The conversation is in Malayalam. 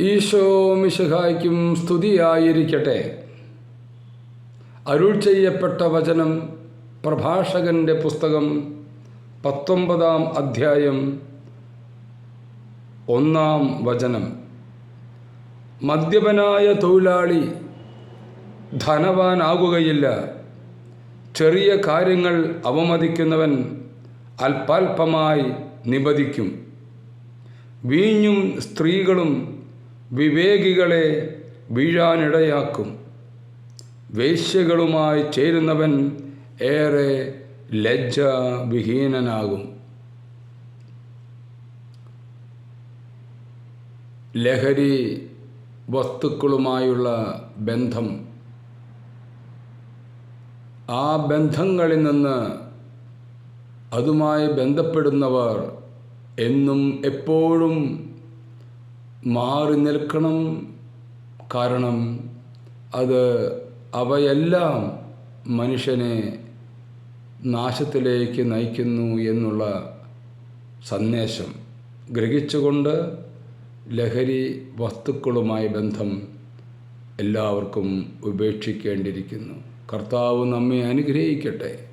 ഈശോ മിശഹായ്ക്കും സ്തുതിയായിരിക്കട്ടെ. അരുൾ ചെയ്യപ്പെട്ട വചനം പ്രഭാഷകന്റെ പുസ്തകം പത്തൊമ്പതാം അധ്യായം ഒന്നാം വചനം. മദ്യപനായ തൊഴിലാളി ധനവാനാകുകയില്ല. ചെറിയ കാര്യങ്ങൾ അവമതിക്കുന്നവൻ അല്പാൽപമായി നിബദിക്കും വീഞ്ഞും സ്ത്രീകളും വിവേകികളെ വീഴാനിടയാക്കും. വേശ്യകളുമായി ചേരുന്നവൻ ഏറെ ലജ്ജാവിഹീനനാകും. ലഹരി വസ്തുക്കളുമായുള്ള ബന്ധം. ആ ബന്ധങ്ങളിൽ നിന്ന് അതുമായി ബന്ധപ്പെടുന്നവർ എന്നും എപ്പോഴും മാറി നിൽക്കണം കാരണം അത് അവയെല്ലാം മനുഷ്യനെ നാശത്തിലേക്ക് നയിക്കുന്നു എന്നുള്ള സന്ദേശം ഗ്രഹിച്ചുകൊണ്ട് ലഹരി വസ്തുക്കളുമായി ബന്ധം എല്ലാവർക്കും ഉപേക്ഷിക്കേണ്ടിയിരിക്കുന്നു. കർത്താവ് നമ്മെ അനുഗ്രഹിക്കട്ടെ.